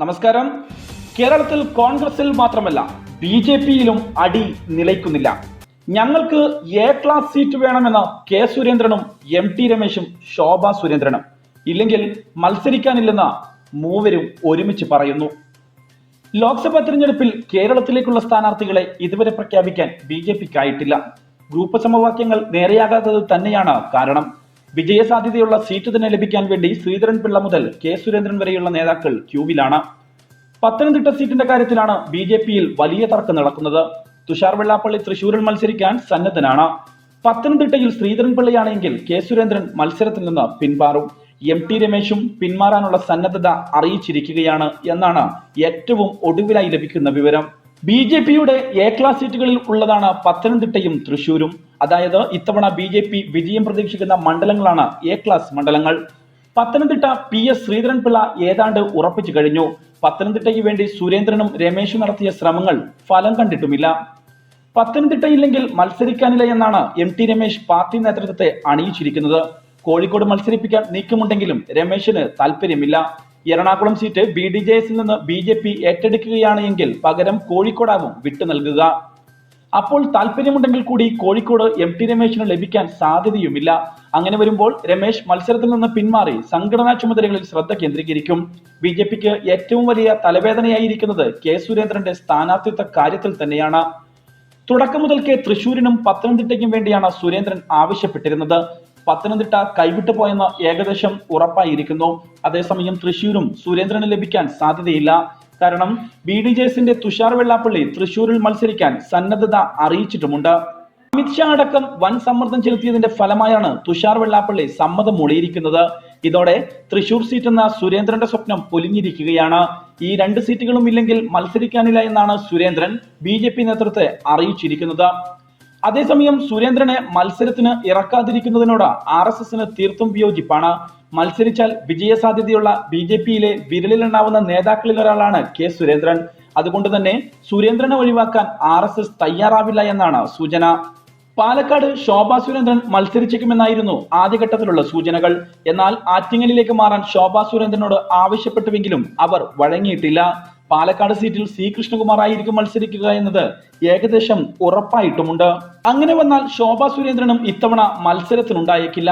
നമസ്കാരം. കേരളത്തിൽ കോൺഗ്രസിൽ മാത്രമല്ല ബി ജെ പിയിലും അടി നിലയ്ക്കുന്നില്ല. ഞങ്ങൾക്ക് എ ക്ലാസ് സീറ്റ് വേണമെന്ന കെ സുരേന്ദ്രനും എം ടി രമേശും ശോഭ സുരേന്ദ്രനും. ഇല്ലെങ്കിൽ മത്സരിക്കാനില്ലെന്ന മൂവരും ഒരുമിച്ച് പറയുന്നു. ലോക്സഭാ തിരഞ്ഞെടുപ്പിൽ കേരളത്തിലേക്കുള്ള സ്ഥാനാർത്ഥികളെ ഇതുവരെ പ്രഖ്യാപിക്കാൻ ബി ജെ പിക്കായിട്ടില്ല. ഗ്രൂപ്പ് സമവാക്യങ്ങൾ നേരെയാകാത്തത് തന്നെയാണ് കാരണം. വിജയസാധ്യതയുള്ള സീറ്റ് തന്നെ ലഭിക്കാൻ വേണ്ടി ശ്രീധരൻ പിള്ള മുതൽ കെ സുരേന്ദ്രൻ വരെയുള്ള നേതാക്കൾ ക്യൂവിലാണ്. പത്തനംതിട്ട സീറ്റിന്റെ കാര്യത്തിലാണ് ബി ജെ പിയിൽ വലിയ തർക്കം നടക്കുന്നത്. തുഷാർ വെള്ളാപ്പള്ളി തൃശൂരിൽ മത്സരിക്കാൻ സന്നദ്ധനാണ്. പത്തനംതിട്ടയിൽ ശ്രീധരൻ പിള്ളയാണെങ്കിൽ കെ സുരേന്ദ്രൻ മത്സരത്തിൽ നിന്ന് പിന്മാറും എം ടി രമേശും പിന്മാറാനുള്ള സന്നദ്ധത അറിയിച്ചിരിക്കുകയാണ് എന്നാണ് ഏറ്റവും ഒടുവിലായി ലഭിക്കുന്ന വിവരം. ബി ജെ പിയുടെ എ ക്ലാസ് സീറ്റുകളിൽ ഉള്ളതാണ് പത്തനംതിട്ടയും തൃശൂരും അതായത് ഇത്തവണ ബി ജെ പി വിജയം പ്രതീക്ഷിക്കുന്ന മണ്ഡലങ്ങളാണ് എ ക്ലാസ് മണ്ഡലങ്ങൾ. പത്തനംതിട്ട പി എസ് ശ്രീധരൻപിള്ള ഏതാണ്ട് ഉറപ്പിച്ചു കഴിഞ്ഞു. പത്തനംതിട്ടയ്ക്ക് വേണ്ടി സുരേന്ദ്രനും രമേശും നടത്തിയ ശ്രമങ്ങൾ ഫലം കണ്ടിട്ടുമില്ല. പത്തനംതിട്ടയില്ലെങ്കിൽ മത്സരിക്കാനില്ല എന്നാണ് എം ടി രമേശ് പാർട്ടി നേതൃത്വത്തെ അണിയിച്ചിരിക്കുന്നത്. കോഴിക്കോട് മത്സരിപ്പിക്കാൻ നീക്കമുണ്ടെങ്കിലും രമേശിന് താല്പര്യമില്ല Ernakulam seat B D J എസിൽ നിന്ന് ബി ജെ പി ഏറ്റെടുക്കുകയാണ് എങ്കിൽ പകരം കോഴിക്കോടാവും വിട്ടു നൽകുക. അപ്പോൾ താല്പര്യമുണ്ടെങ്കിൽ കൂടി കോഴിക്കോട് എം ടി രമേശിന് ലഭിക്കാൻ സാധ്യതയുമില്ല. അങ്ങനെ വരുമ്പോൾ രമേശ് മത്സരത്തിൽ നിന്ന് പിന്മാറി സംഘടനാ ചുമതലകളിൽ ശ്രദ്ധ കേന്ദ്രീകരിക്കും. ബി ജെ പിക്ക് ഏറ്റവും വലിയ തലവേദനയായിരിക്കുന്നത് കെ സുരേന്ദ്രന്റെ സ്ഥാനാർത്ഥിത്വ കാര്യത്തിൽ തന്നെയാണ്. തുടക്കം മുതൽക്കേ തൃശൂരിനും പത്തനംതിട്ടയ്ക്കും വേണ്ടിയാണ് സുരേന്ദ്രൻ ആവശ്യപ്പെട്ടിരുന്നത്. പത്തനംതിട്ട കൈവിട്ടു പോയെന്ന് ഏകദേശം ഉറപ്പായിരിക്കുന്നു. അതേസമയം തൃശൂരും സുരേന്ദ്രന് ലഭിക്കാൻ സാധ്യതയില്ല. കാരണം ബി ഡി ജെ എസിന്റെ തുഷാർ വെള്ളാപ്പള്ളി തൃശൂരിൽ മത്സരിക്കാൻ സന്നദ്ധത അറിയിച്ചിട്ടുമുണ്ട്. അമിത്ഷാ അടക്കം വൻ സമ്മർദ്ദം ചെലുത്തിയതിന്റെ ഫലമായാണ് തുഷാർ വെള്ളാപ്പള്ളി സമ്മതം മൂളിയിരിക്കുന്നത്. ഇതോടെ തൃശൂർ സീറ്റ് എന്ന സുരേന്ദ്രന്റെ സ്വപ്നം പൊലിഞ്ഞിരിക്കുകയാണ്. ഈ രണ്ട് സീറ്റുകളും ഇല്ലെങ്കിൽ മത്സരിക്കാനില്ല എന്നാണ് സുരേന്ദ്രൻ ബി നേതൃത്വത്തെ അറിയിച്ചിരിക്കുന്നത്. അതേസമയം സുരേന്ദ്രനെ മത്സരത്തിന് ഇറക്കാതിരിക്കുന്നതിനോട് ആർ എസ് എസിന് തീർത്തും വിയോജിപ്പാണ്. മത്സരിച്ചാൽ വിജയസാധ്യതയുള്ള ബി ജെ പിയിലെ വിരലിലുണ്ടാവുന്ന നേതാക്കളിൽ ഒരാളാണ് കെ സുരേന്ദ്രൻ. അതുകൊണ്ട് തന്നെ സുരേന്ദ്രനെ ഒഴിവാക്കാൻ ആർ എസ് എസ് തയ്യാറാവില്ല എന്നാണ് സൂചന. പാലക്കാട് ശോഭാ സുരേന്ദ്രൻ മത്സരിച്ചേക്കുമെന്നായിരുന്നു ആദ്യഘട്ടത്തിലുള്ള സൂചനകൾ. എന്നാൽ ആറ്റിങ്ങലിലേക്ക് മാറാൻ ശോഭാ സുരേന്ദ്രനോട് ആവശ്യപ്പെട്ടുവെങ്കിലും അവർ വഴങ്ങിയിട്ടില്ല. പാലക്കാട് സീറ്റിൽ സി കൃഷ്ണകുമാർ ആയിരിക്കും മത്സരിക്കുക എന്നത് ഏകദേശം ഉറപ്പായിട്ടുമുണ്ട്. അങ്ങനെ വന്നാൽ ശോഭാ സുരേന്ദ്രനും ഇത്തവണ മത്സരത്തിനുണ്ടായേക്കില്ല.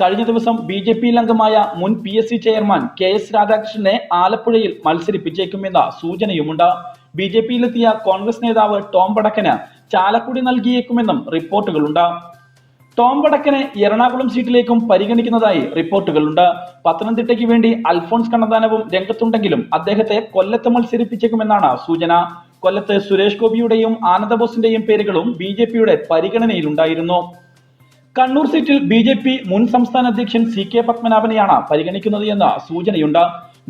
കഴിഞ്ഞ ദിവസം ബി ജെ പിയിൽ അംഗമായ മുൻ P S C chairman K S രാധാകൃഷ്ണനെ ആലപ്പുഴയിൽ മത്സരിപ്പിച്ചേക്കുമെന്ന സൂചനയുമുണ്ട്. ബി ജെ പിയിലെത്തിയ കോൺഗ്രസ് നേതാവ് ടോം വടക്കന് ചാലക്കുടി നൽകിയേക്കുമെന്നും റിപ്പോർട്ടുകളുണ്ട്. ടോം വടക്കനെ എറണാകുളം സീറ്റിലേക്കും പരിഗണിക്കുന്നതായി റിപ്പോർട്ടുകളുണ്ട്. പത്തനംതിട്ടയ്ക്ക് വേണ്ടി അൽഫോൺസ് കണ്ണന്താനവും രംഗത്തുണ്ടെങ്കിലും അദ്ദേഹത്തെ കൊല്ലത്ത് മത്സരിപ്പിച്ചേക്കുമെന്നാണ് സൂചന. കൊല്ലത്ത് സുരേഷ് ഗോപിയുടെയും ആനന്ദബോസിന്റെയും പേരുകളും ബി ജെ പിയുടെ പരിഗണനയിലുണ്ടായിരുന്നു. കണ്ണൂർ സീറ്റിൽ ബി ജെ പി മുൻ സംസ്ഥാന അധ്യക്ഷൻ സി കെ പത്മനാഭനെയാണ് പരിഗണിക്കുന്നത് എന്ന സൂചനയുണ്ട്.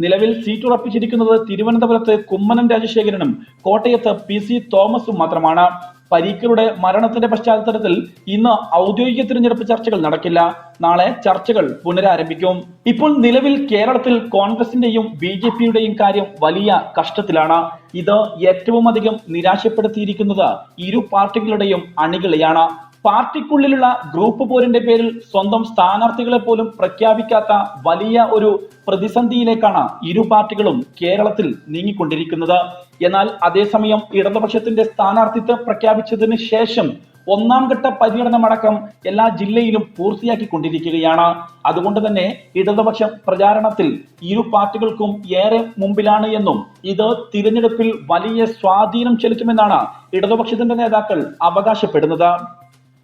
നിലവിൽ സീറ്റ് ഉറപ്പിച്ചിരിക്കുന്നത് തിരുവനന്തപുരത്ത് കുമ്മനം രാജശേഖരനും കോട്ടയത്ത് പി സി തോമസും മാത്രമാണ്. പരീക്കറുടെ മരണത്തിന്റെ പശ്ചാത്തലത്തിൽ ഇന്ന് ഔദ്യോഗിക തിരഞ്ഞെടുപ്പ് ചർച്ചകൾ നടക്കില്ല. നാളെ ചർച്ചകൾ പുനരാരംഭിക്കും. ഇപ്പോൾ നിലവിൽ കേരളത്തിൽ കോൺഗ്രസിന്റെയും ബി ജെ പിയുടെയും കാര്യം വലിയ കഷ്ടത്തിലാണ്. ഇത് ഏറ്റവും അധികം നിരാശപ്പെടുത്തിയിരിക്കുന്നത് ഇരു പാർട്ടികളുടെയും അണികളെയാണ്. പാർട്ടിക്കുള്ളിലുള്ള ഗ്രൂപ്പ് പോരിന്റെ പേരിൽ സ്വന്തം സ്ഥാനാർത്ഥികളെ പോലും പ്രഖ്യാപിക്കാത്ത വലിയ ഒരു പ്രതിസന്ധിയിലേക്കാണ് ഇരു പാർട്ടികളും കേരളത്തിൽ നീങ്ങിക്കൊണ്ടിരിക്കുന്നത്. എന്നാൽ അതേസമയം ഇടതുപക്ഷത്തിന്റെ സ്ഥാനാർത്ഥിത്വം പ്രഖ്യാപിച്ചതിന് ശേഷം ഒന്നാം ഘട്ട പര്യടനമടക്കം എല്ലാ ജില്ലയിലും പൂർത്തിയാക്കിക്കൊണ്ടിരിക്കുകയാണ്. അതുകൊണ്ട് തന്നെ ഇടതുപക്ഷം പ്രചാരണത്തിൽ ഇരു പാർട്ടികൾക്കും ഏറെ മുമ്പിലാണ് എന്നും ഇത് തിരഞ്ഞെടുപ്പിൽ വലിയ സ്വാധീനം ചെലുത്തുമെന്നാണ് ഇടതുപക്ഷത്തിന്റെ നേതാക്കൾ അവകാശപ്പെടുന്നത്.